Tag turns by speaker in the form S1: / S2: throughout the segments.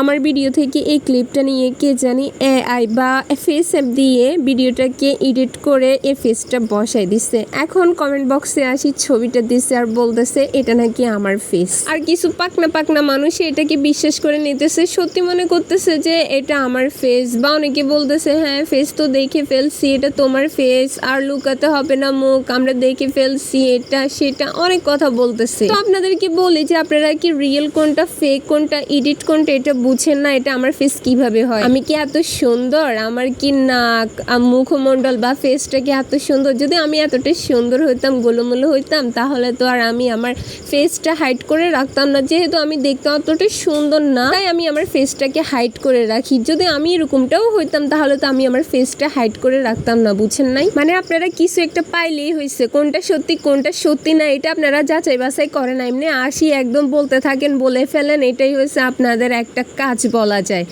S1: আমার ভিডিও থেকে এই ক্লিপটা নিয়ে কে জানি এআই বা ফেস অ্যাপ দিয়ে ভিডিওটাকে এডিট করে এ ফেসটা বসাই দিচ্ছে এখন কমেন্ট বক্সে আসি, ছবিটা দিচ্ছে আর বলতেছে, এটা নাকি আমার ফেস আর কিছু পাকনা পাকনা মানুষ এটাকে বিশ্বাস করে নিতেছে, সত্যি মনে করতেছে যে এটা আমার ফেস বা অনেকে বলতেছে হ্যাঁ ফেস তো দেখে ফেলছি, এটা তোমার ফেস আর লুকাতে হবে না মুখ, আমরা দেখে ফেলছি এটা, সেটা, অনেক কথা বলতেছে। তো আপনাদেরকে বলি যে আপনারা কি রিয়েল কোনটা ফেক কোনটা এডিট কোনটা, এটা বুঝেন না এটা আমার ফেস কীভাবে হয়। আমি কি এত সুন্দর? আমার কি নাক? মুখমণ্ডল বা ফেসটা কি এত সুন্দর? যদি আমি এতটা সুন্দর হইতাম, গোলমোলো হইতাম, তাহলে তো আর আমি আমার ফেসটা হাইট করে রাখতাম না। যেহেতু আমি দেখতে অতটা সুন্দর না, তাই আমি আমার ফেসটাকে হাইট করে রাখি। যদি আমি এরকমটাও হইতাম, তাহলে তো আমি আমার ফেসটা হাইট করে রাখতাম না, বুঝেন নাই? মানে আপনারা কিছু একটা পাইলেই হয়েছে কোনটা সত্যি কোনটা সত্যি না, এটা আপনারা যাচাই বাছাই করেন এমনি আসি একদম বলতে থাকেন, বলে ফেলেন, এটাই হয়েছে আপনাদের একটা কাজ বলা যায়।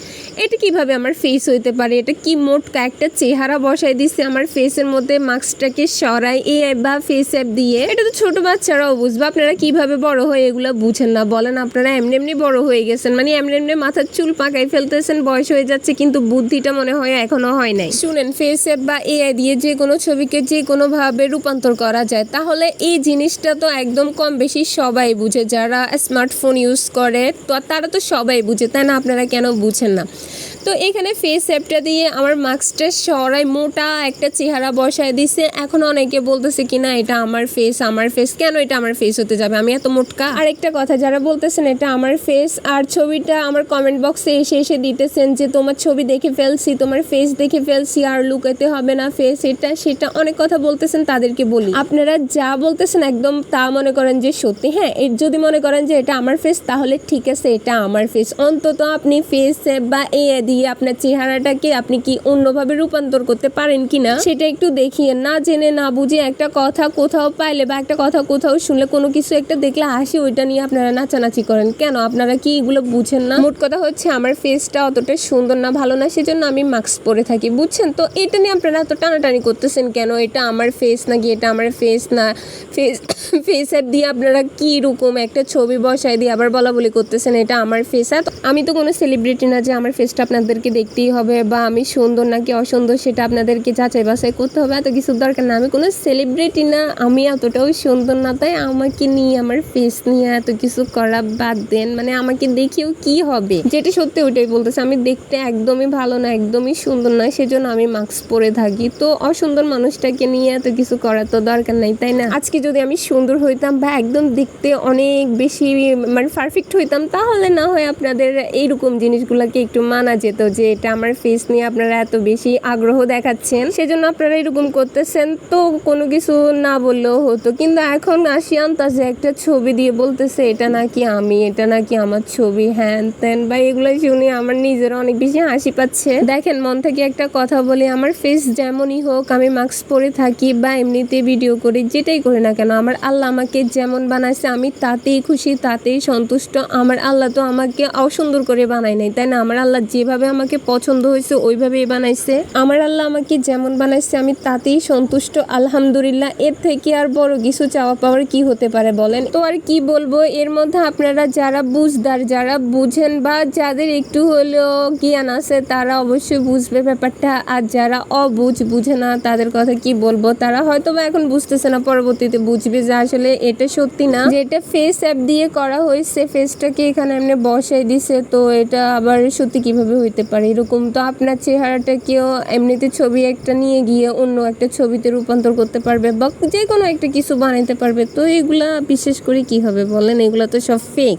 S1: এটা কীভাবে আমার ফেস হইতে পারে? এটা কি মোটকা একটা চেহারা বসাই দিচ্ছে আমার ফেসের মধ্যে? মাস্কটাকে সরাই, এ বা ফেস অ্যাপ দিয়ে। এটা তো ছোট বাচ্চারাও বুঝবে। আপনারা কীভাবে বড় হয়ে এগুলো বুঝেন না বলেন। আপনারা এমনি এমনি বড় হয়ে গেছেন। মানে এমনি এমনি মাথার চুল পাকাই ফেলতেছেন, বয়স হয়ে যাচ্ছে, কিন্তু বুদ্ধিটা মনে হয় এখনও হয় নাই। শুনেন ফেস অ্যাপ বা এআই দিয়ে যে কোনো ছবিকে যে কোনোভাবে রূপান্তর করা যায়, তাহলে এই জিনিসটা তো একদম কম বেশি সবাই বুঝে। যারা স্মার্টফোন ইউজ করে, তো তারা তো সবাই বুঝে। তাই না, আপনারা কেন বুঝেন না। তো এখানে ফেস অ্যাপটা দিয়ে আমার মাস্কটা সরাই মোটা একটা চেহারা বসায় দিছে। এখন অনেকে বলতেছে কি, না, এটা আমার ফেস আমার ফেস কেন এটা আমার ফেস হতে যাবে? আমি এত মোটকা? আরেকটা কথা, যারা বলতেছেন এটা আমার ফেস আর ছবিটা আমার কমেন্ট বক্সে এসে এসে দিতেছেন যে, তোমার ছবি দেখে ফেলছি, তোমার ফেস দেখে ফেলছি, আর লুকাতে হবে না ফেস এটা, সেটা। অনেক কথা বলতেছেন, তাদেরকে বলি। আপনারা যা বলতেছেন একদম তা মনে করেন যে সত্যি। হ্যাঁ যদি মনে করেন যে এটা আমার ফেস তাহলে ঠিক আছে, এটা আমার ফেস অন্তত আপনি ফেস বা এ দিয়ে আপনার চেহারাটাকে আপনি কি অন্যভাবে রূপান্তর করতে পারেন কিনা, সেটা একটু দেখিয়ে না জেনে না বুঝে একটা কথা কোথাও পাইলে বা একটা কথা কোথাও শুনলে কোনো কিছু একটা দেখলে হাসি, ওইটা নিয়ে আপনারা নাচানাচি করেন। কেন? আপনারা কি এগুলো বুঝেন না? মোট কথা হচ্ছে আমার ফেসটা অতটা সুন্দর না, ভালো না, সেজন্য আমি মাস্ক পরে থাকি, বুঝছেন? তো এটা নিয়ে আপনারা এত টানাটানি করতেছেন কেন? এটা আমার ফেস নাকি এটা আমার ফেস না? ফেস ফেস অ্যাপ দিয়ে আপনারা কী রকম একটা ছবি বসায় দিয়ে আবার বলা বলি করতেছেন, এটা আমার ফেস অ্যাপ আমি তো কোনো সেলিব্রিটি না যে আমার ফেসটা আপনাদেরকে দেখতেই হবে বা আমি সুন্দর নাকি অসুন্দর সেটা আপনাদেরকে যাচাই বাছাই করতে হবে। এত কিছু দরকার না। আমি কোনো সেলিব্রিটি না, আমি এতটাও সুন্দর না। তাই আমাকে নিয়ে, আমার ফেস নিয়ে এত কিছু করা বাদ দেন। মানে আমাকে দেখেও কি হবে? যেটা সত্যি ওইটাই বলতেছে। আমি দেখতে একদমই ভালো না, একদমই সুন্দর না, সেজন্য আমি মাস্ক পরে থাকি। তো অসুন্দর মানুষটাকে নিয়ে এত কিছু করার তো দরকার নাই, তাই না? আজকে যদি আমি সুন্দর হইতাম বা একদম দেখতে অনেক বেশি মানে পারফেক্ট হইতাম, তাহলে না হয় আপনাদের এইরকম জিনিসগুলোকে একটু মানা যেত যে এটা আমার ফেস নিয়ে আপনারা এত বেশি আগ্রহ দেখাচ্ছেন। সেজন্য আপনারা এরকম করতেছেন। তো কোনো কিছু না বললেও হতো। কিন্তু এখন আসি আন্তাজে একটা ছবি দিয়ে বলতেছে, এটা নাকি আমি, এটা নাকি আমার ছবি, হ্যান ত্যান। বা এগুলো শুনে আমার নিজের অনেক বেশি হাসি পাচ্ছে। দেখেন, মন থেকে একটা কথা বলি, আমার ফেস যেমনই হোক, আমি মাস্ক পরে থাকি বা এমনিতে ভিডিও করি, যেটাই করি না কেন, আমার আল্লাহ আমাকে যেমন বানাইছে, আমি তাতেই খুশি, তাতেই সন্তুষ্ট। আমার আল্লাহ তো আমাকে অসুন্দর করে বানায় নাই, তাই না? আমার আল্লাহ যেভাবে আমাকে পছন্দ হয়েছে, ওইভাবেই বানাইছে। আমার আল্লাহ আমাকে যেমন বানাইছে, আমি তাতেই সন্তুষ্ট। আলহামদুলিল্লাহ, এর থেকে আর বড় কিছু চাওয়া পাওয়ার কি হতে পারে বলেন? তো আর কি বলব, এর মধ্যে আপনারা যারা বুঝদার, যারা বুঝেন বা যাদের একটু হলেও জ্ঞান আছে, তারা অবশ্যই বুঝবে ব্যাপারটা। আর যারা অবুঝ বুঝে না, তাদের কথা কি বলব? তারা হয়তো বা এখন বুঝতেছে না, পরবর্তীতে বুঝবে যে আসলে এটা সত্যি না। যে এটা ফেস অ্যাপ দিয়ে করা হয়েছে ফেসটাকে এখানে এমনি বসাই দিছে তো এটা আবার সত্যি কীভাবে হইতে পারে? এরকম তো আপনার চেহারাটা চেহারাটাকেও এমনিতে ছবি একটা নিয়ে গিয়ে অন্য একটা ছবিতে রূপান্তর করতে পারবে বা যে কোনো একটা কিছু বানাইতে পারবে। তো এগুলা বিশেষ করে কি হবে বলেন? এগুলা তো সব ফেক